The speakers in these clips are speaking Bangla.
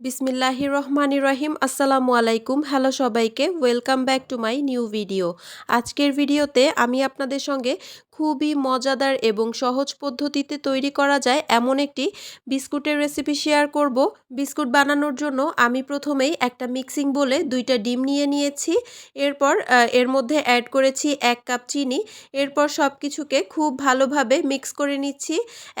বিসমিল্লাহি রহমান রহিম আসসালামু আলাইকুম। হ্যালো সবাইকে welcome back to my new video আজকের ভিডিওতে আমি আপনাদের সঙ্গে খুবই মজাদার এবং সহজ পদ্ধতিতে তৈরি করা যায় এমন একটি বিস্কুটের রেসিপি শেয়ার করব। বিস্কুট বানানোর জন্য আমি প্রথমেই একটা মিক্সিং বলে দুইটা ডিম নিয়ে নিয়েছি। এরপর এর মধ্যে অ্যাড করেছি এক কাপ চিনি। এরপর সব কিছুকে খুব ভালোভাবে মিক্স করে নিচ্ছি।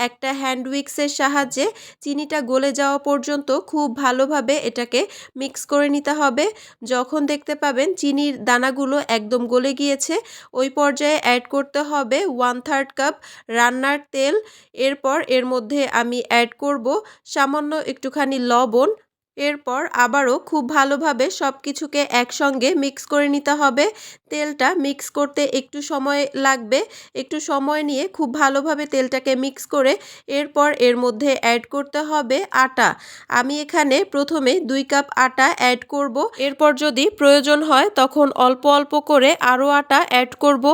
একটা হ্যান্ড উইক্সের সাহায্যে চিনিটা গলে যাওয়া পর্যন্ত খুব ভালোভাবে এটাকে মিক্স করে নিতে হবে। যখন দেখতে পাবেন, চিনির দানাগুলো একদম গলে গিয়েছে। ওই পর্যায়ে অ্যাড করতে হবে ওয়ান থার্ড কাপ রান্নার তেল। এরপর এর মধ্যে আমি অ্যাড করব সামান্য একটুখানি লবণ। এরপর আবারও খুব ভালোভাবে সব কিছুকে একসঙ্গে মিক্স করে নিতে হবে। তেলটা মিক্স করতে একটু সময় লাগবে। একটু সময় নিয়ে খুব ভালোভাবে তেলটাকে মিক্স করে এরপর এর মধ্যে অ্যাড করতে হবে আটা। আমি এখানে প্রথমে দুই কাপ আটা অ্যাড করব। এরপর যদি প্রয়োজন হয় তখন অল্প অল্প করে আরও আটা অ্যাড করব।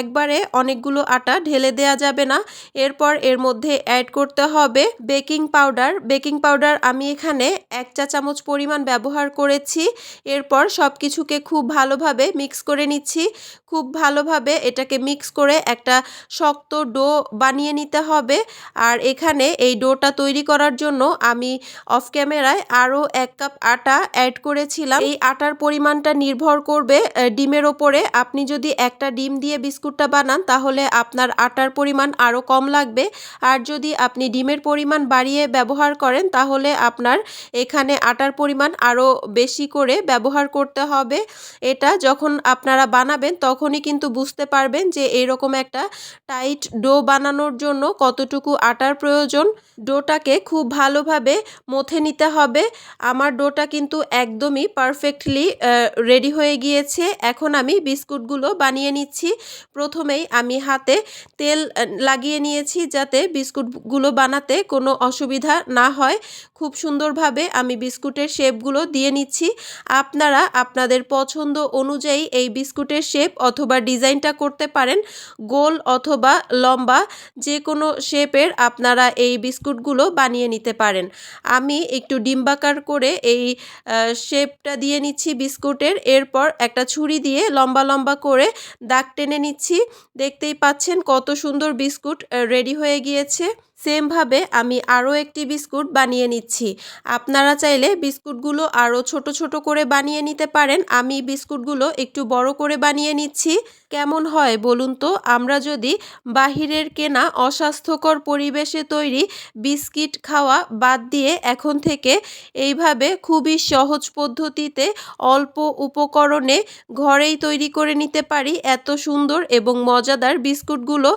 একবারে অনেকগুলো আটা ঢেলে দেয়া যাবে না। এরপর এর মধ্যে অ্যাড করতে হবে বেকিং পাউডার। বেকিং পাউডার আমি এখানে এক চা চামচ পরিমাণ ব্যবহার করেছি। এরপর সব কিছুকে খুব ভালোভাবে মিক্স করে নিচ্ছি। খুব ভালোভাবে এটাকে মিক্স করে একটা শক্ত ডো বানিয়ে নিতে হবে। আর এখানে এই ডোটা তৈরি করার জন্য আমি অফ ক্যামেরায় আরও এক কাপ আটা অ্যাড করেছিলাম। এই আটার পরিমাণটা নির্ভর করবে ডিমের ওপরে। আপনি যদি একটা ডিম দিয়ে বিস্কুটটা বানান, তাহলে আপনার আটার পরিমাণ আরও কম লাগবে। আর যদি আপনি ডিমের পরিমাণ বাড়িয়ে ব্যবহার করেন, তাহলে আপনার এখানে আটার পরিমাণ আরও বেশি করে ব্যবহার করতে হবে। এটা যখন আপনারা বানাবেন তখনই কিন্তু বুঝতে পারবেন যে এরকম একটা টাইট ডো বানানোর জন্য কতটুকু আটার প্রয়োজন। ডোটাকে খুব ভালোভাবে মথে নিতে হবে। আমার ডোটা কিন্তু একদমই পারফেক্টলি রেডি হয়ে গিয়েছে। এখন আমি বিস্কুটগুলো বানিয়ে নিচ্ছি। প্রথমেই আমি হাতে তেল লাগিয়ে নিয়েছি যাতে বিস্কুটগুলো বানাতে কোনো অসুবিধা না হয়। খুব সুন্দরভাবে আমি বিস্কুটের শেপগুলো দিয়ে নিচ্ছি। আপনারা আপনাদের পছন্দ অনুযায়ী এই বিস্কুটের শেপ অথবা ডিজাইনটা করতে পারেন। গোল অথবা লম্বা যে কোনো শেপের আপনারা এই বিস্কুটগুলো বানিয়ে নিতে পারেন। আমি একটু ডিম্বাকার করে এই শেপটা দিয়ে নিচ্ছি বিস্কুটের। এরপর একটা ছুরি দিয়ে লম্বা লম্বা করে দাগ টেনে নিচ্ছি। দেখতেই পাচ্ছেন কত সুন্দর বিস্কুট রেডি হয়ে গিয়েছে। সেমভাবে আমি আরও একটি বিস্কুট বানিয়ে নিচ্ছি। আপনারা চাইলে বিস্কুটগুলো আরও ছোট ছোট করে বানিয়ে নিতে পারেন। আমি বিস্কুটগুলো একটু বড় করে বানিয়ে নিচ্ছি। কেমন হয় বলুন তো? আমরা যদি বাহিরের কেনা অস্বাস্থ্যকর পরিবেশে তৈরি বিস্কিট খাওয়া বাদ দিয়ে এখন থেকে এইভাবে খুবই সহজ পদ্ধতিতে অল্প উপকরণে ঘরেই তৈরি করে নিতে পারি। এত সুন্দর এবং মজাদার বিস্কুটগুলো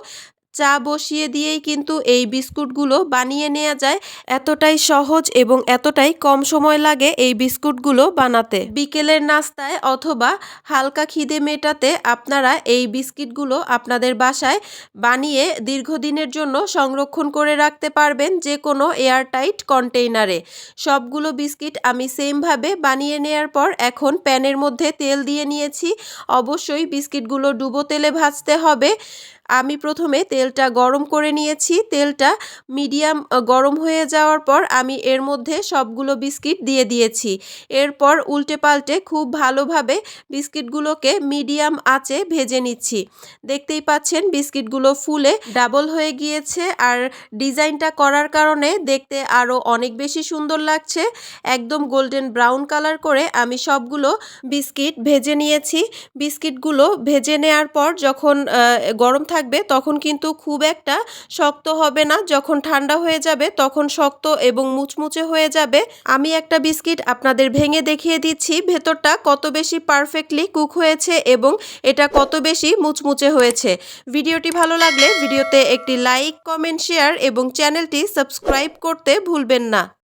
চা বসিয়ে দিয়েই কিন্তু এই বিস্কুটগুলো বানিয়ে নেওয়া যায়। এতটাই সহজ এবং এতটাই কম সময় লাগে এই বিস্কুটগুলো বানাতে। বিকেলের নাস্তায় অথবা হালকা খিদে মেটাতে আপনারা এই বিস্কিটগুলো আপনাদের বাসায় বানিয়ে দীর্ঘদিনের জন্য সংরক্ষণ করে রাখতে পারবেন যে কোনো এয়ারটাইট কন্টেইনারে। সবগুলো বিস্কিট আমি সেমভাবে বানিয়ে নেওয়ার পর এখন প্যানের মধ্যে তেল দিয়ে নিয়েছি। অবশ্যই বিস্কিটগুলো ডুবো তেলে ভাজতে হবে। আমি প্রথমে তেলটা গরম করে নিয়েছি। তেলটা মিডিয়াম গরম হয়ে যাওয়ার পর আমি এর মধ্যে সবগুলো বিস্কিট দিয়ে দিয়েছি। এরপর উল্টে পাল্টে খুব ভালোভাবে বিস্কিটগুলোকে মিডিয়াম আঁচে ভেজে নিচ্ছি। দেখতেই পাচ্ছেন বিস্কিটগুলো ফুলে ডাবল হয়ে গিয়েছে আর ডিজাইনটা করার কারণে দেখতে আরও অনেক বেশি সুন্দর লাগছে। একদম গোল্ডেন ব্রাউন কালার করে আমি সবগুলো বিস্কিট ভেজে নিয়েছি। বিস্কিটগুলো ভেজে নেওয়ার পর যখন গরম থাকবে, তখন কিন্তু খুব একটা শক্ত হবে না। যখন ঠান্ডা হয়ে যাবে, তখন শক্ত এবং মুচমুচে হয়ে যাবে। আমি একটা বিস্কিট আপনাদের ভেঙে দেখিয়ে দিচ্ছি। ভেতরটা কত বেশি পারফেক্টলি কুক হয়েছে এবং এটা কত বেশি মুচমুচে হয়েছে। ভিডিওটি ভালো লাগলে ভিডিওতে একটি লাইক, কমেন্ট, শেয়ার এবং চ্যানেলটি সাবস্ক্রাইব করতে ভুলবেন না।